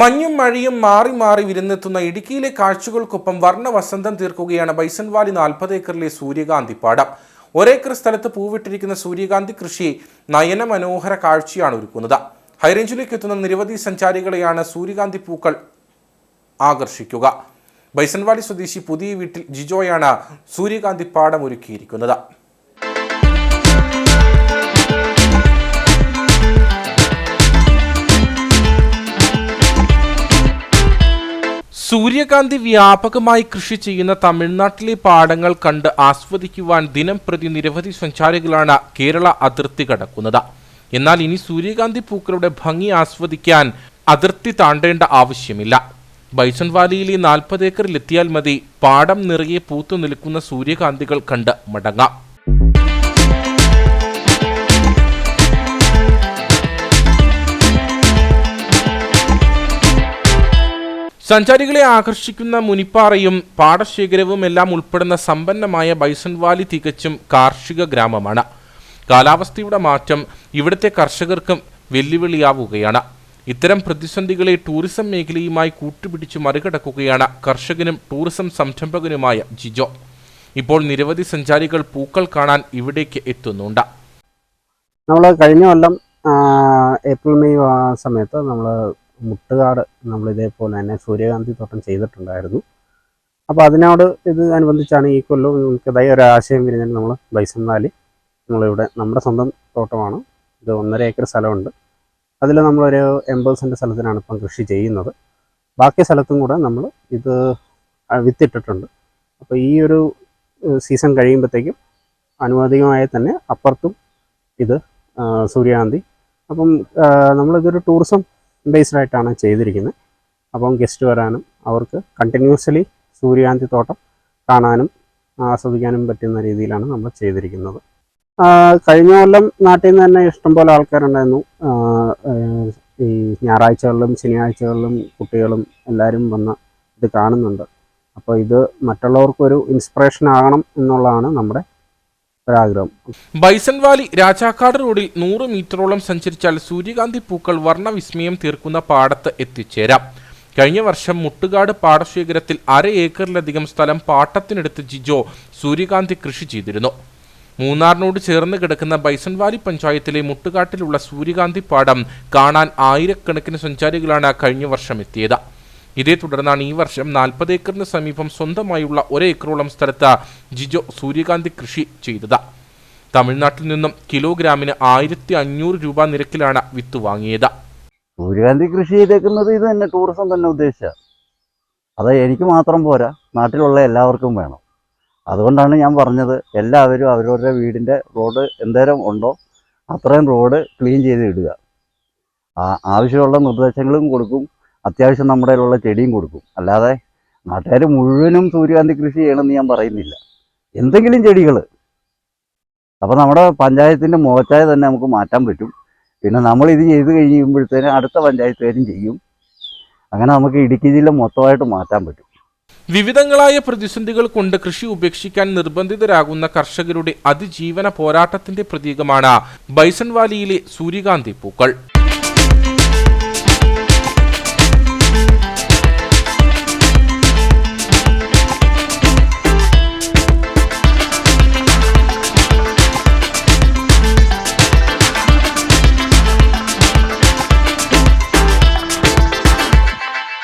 മഞ്ഞും മഴയും മാറി മാറി വിരുന്നെത്തുന്ന ഇടുക്കിയിലെ കാഴ്ചകൾക്കൊപ്പം വർണ വസന്തം തീർക്കുകയാണ് ബൈസൺവാലി നാൽപ്പത് ഏക്കറിലെ സൂര്യകാന്തി പാടം. ഒരേക്കർ സ്ഥലത്ത് പൂവിട്ടിരിക്കുന്ന സൂര്യകാന്തി കൃഷി നയന മനോഹര കാഴ്ചയാണ് ഒരുക്കുന്നത്. ഹൈറേഞ്ചിലേക്ക് എത്തുന്ന നിരവധി സഞ്ചാരികളെയാണ് സൂര്യകാന്തി പൂക്കൾ ആകർഷിക്കുക. ബൈസൺവാലി സ്വദേശി പുതിയ വീട്ടിൽ ജിജോയാണ് സൂര്യകാന്തി പാടം ഒരുക്കിയിരിക്കുന്നത്. സൂര്യകാന്തി വ്യാപകമായി കൃഷി ചെയ്യുന്ന തമിഴ്നാട്ടിലെ പാടങ്ങൾ കണ്ട് ആസ്വദിക്കുവാൻ ദിനം പ്രതി നിരവധി സഞ്ചാരികളാണ് കേരള അതിർത്തി കടക്കുന്നത്. എന്നാൽ ഇനി സൂര്യകാന്തി പൂക്കളുടെ ഭംഗി ആസ്വദിക്കാൻ അതിർത്തി താണ്ടേണ്ട ആവശ്യമില്ല. ബൈസൺ വാലിയിലെ നാൽപ്പത് ഏക്കറിലെത്തിയാൽ മതി. പാടം നിറയെ പൂത്തു നിൽക്കുന്ന സൂര്യകാന്തികൾ കണ്ട് മടങ്ങാം. സഞ്ചാരികളെ ആകർഷിക്കുന്ന മുനിപ്പാറയും പാടശേഖരവും എല്ലാം ഉൾപ്പെടുന്ന സമ്പന്നമായ ബൈസൺവാലി തികച്ചും കാർഷിക ഗ്രാമമാണ്. കാലാവസ്ഥയുടെ മാറ്റം ഇവിടുത്തെ കർഷകർക്കും വെല്ലുവിളിയാവുകയാണ്. ഇത്തരം പ്രതിസന്ധികളെ ടൂറിസം മേഖലയുമായി കൂട്ടുപിടിച്ച് മറികടക്കുകയാണ് കർഷകനും ടൂറിസം സംരംഭകനുമായ ജിജോ. ഇപ്പോൾ നിരവധി സഞ്ചാരികൾ പൂക്കൾ കാണാൻ ഇവിടേക്ക് എത്തുന്നുണ്ട്. നമ്മൾ കഴിഞ്ഞ കൊല്ലം ഏപ്രിൽ മെയ് സമയത്ത് നമ്മൾ മുട്ടുകാട് നമ്മൾ ഇതേപോലെ തന്നെ സൂര്യകാന്തി തോട്ടം ചെയ്തിട്ടുണ്ടായിരുന്നു. അപ്പോൾ അതിനോട് ഇത് അനുബന്ധിച്ചാണ് ഈ കൊല്ലം നമുക്കിതായി ഒരു ആശയം വിരിഞ്ഞിട്ട് നമ്മൾ ബൈസൺ വാലി നമ്മളിവിടെ നമ്മുടെ സ്വന്തം തോട്ടമാണ്. ഇത് ഒന്നര ഏക്കർ സ്ഥലമുണ്ട്. അതിൽ നമ്മളൊരു എൺപത് സെന്റ് സ്ഥലത്തിനാണ് ഇപ്പം കൃഷി ചെയ്യുന്നത്. ബാക്കി സ്ഥലത്തും കൂടെ നമ്മൾ ഇത് വിത്തിട്ടിട്ടുണ്ട്. അപ്പോൾ ഈ ഒരു സീസൺ കഴിയുമ്പോഴത്തേക്കും അനുവാദികമായി തന്നെ അപ്പുറത്തും ഇത് സൂര്യകാന്തി. അപ്പം നമ്മളിതൊരു ടൂറിസം ബേസ്ഡ് ആയിട്ടാണ് ചെയ്തിരിക്കുന്നത്. അപ്പം ഗസ്റ്റ് വരാനും അവർക്ക് കണ്ടിന്യൂസ്ലി സൂര്യകാന്തി തോട്ടം കാണാനും ആസ്വദിക്കാനും പറ്റുന്ന രീതിയിലാണ് നമ്മൾ ചെയ്തിരിക്കുന്നത്. കഴിഞ്ഞ കൊല്ലം നാട്ടിൽ നിന്ന് തന്നെ ഇഷ്ടംപോലെ ആൾക്കാരുണ്ടായിരുന്നു. ഈ ഞായറാഴ്ചകളിലും ശനിയാഴ്ചകളിലും കുട്ടികളും എല്ലാവരും വന്ന് ഇത് കാണുന്നുണ്ട്. അപ്പോൾ ഇത് മറ്റുള്ളവർക്കൊരു ഇൻസ്പിറേഷൻ ആകണം എന്നുള്ളതാണ് നമ്മുടെ ഒരാഗ്രഹം. ബൈസൺ വാലി രാജാക്കാട് റോഡിൽ നൂറ് മീറ്ററോളം സഞ്ചരിച്ചാൽ സൂര്യകാന്തി പൂക്കൾ വർണവിസ്മയം തീർക്കുന്ന പാടത്ത് എത്തിച്ചേരാം. കഴിഞ്ഞ വർഷം മുട്ടുകാട് പാടശേഖരത്തിൽ അര ഏക്കറിലധികം സ്ഥലം പാട്ടത്തിനെടുത്ത് ജിജോ സൂര്യകാന്തി കൃഷി ചെയ്തിരുന്നു. മൂന്നാറിനോട് ചേർന്ന് കിടക്കുന്ന ബൈസൺ വാലി പഞ്ചായത്തിലെ മുട്ടുകാട്ടിലുള്ള സൂര്യകാന്തി പാടം കാണാൻ ആയിരക്കണക്കിന് സഞ്ചാരികളാണ് കഴിഞ്ഞ വർഷം എത്തിയത്. ഇതേ തുടർന്നാണ് ഈ വർഷം നാൽപ്പത് ഏക്കറിന് സമീപം സ്വന്തമായുള്ള ഒരേക്കറോളം സ്ഥലത്ത് ജിജോ സൂര്യകാന്തി കൃഷി ചെയ്തത്. തമിഴ്നാട്ടിൽ നിന്നും കിലോഗ്രാമിന് ആയിരത്തി അഞ്ഞൂറ് രൂപ നിരക്കിലാണ് വിത്ത് വാങ്ങിയത്. സൂര്യകാന്തി കൃഷി ചെയ്തേക്കുന്നത് ഇത് തന്നെ ടൂറിസം തന്നെ ഉദ്ദേശിച്ച. അത് എനിക്ക് മാത്രം പോരാ. നാട്ടിലുള്ള എല്ലാവർക്കും വേണം. അതുകൊണ്ടാണ് ഞാൻ പറഞ്ഞത് എല്ലാവരും അവരവരുടെ വീടിന്റെ റോഡ് എന്തേരം ഉണ്ടോ അത്രയും റോഡ് ക്ലീൻ ചെയ്ത് ഇടുക. ആവശ്യമുള്ള നിർദ്ദേശങ്ങളും കൊടുക്കും. അത്യാവശ്യം നമ്മുടെ കയ്യിലുള്ള ചെടിയും കൊടുക്കും. അല്ലാതെ നാട്ടുകാർ മുഴുവനും സൂര്യകാന്തി കൃഷി ചെയ്യണമെന്ന് ഞാൻ പറയുന്നില്ല. എന്തെങ്കിലും ചെടികൾ അപ്പോൾ നമ്മുടെ പഞ്ചായത്തിന്റെ മുഖച്ചായ തന്നെ നമുക്ക് മാറ്റാൻ പറ്റും. പിന്നെ നമ്മൾ ഇത് ചെയ്ത് കഴിയുമ്പോഴത്തേനും അടുത്ത പഞ്ചായത്തുകാരും ചെയ്യും. അങ്ങനെ നമുക്ക് ഇടുക്കി ജില്ല മൊത്തമായിട്ട് മാറ്റാൻ പറ്റും. വിവിധങ്ങളായ പ്രതിസന്ധികൾ കൊണ്ട് കൃഷി ഉപേക്ഷിക്കാൻ നിർബന്ധിതരാകുന്ന കർഷകരുടെ അതിജീവന പോരാട്ടത്തിന്റെ പ്രതീകമാണ് ബൈസൺ വാലിയിലെ സൂര്യകാന്തി പൂക്കൾ.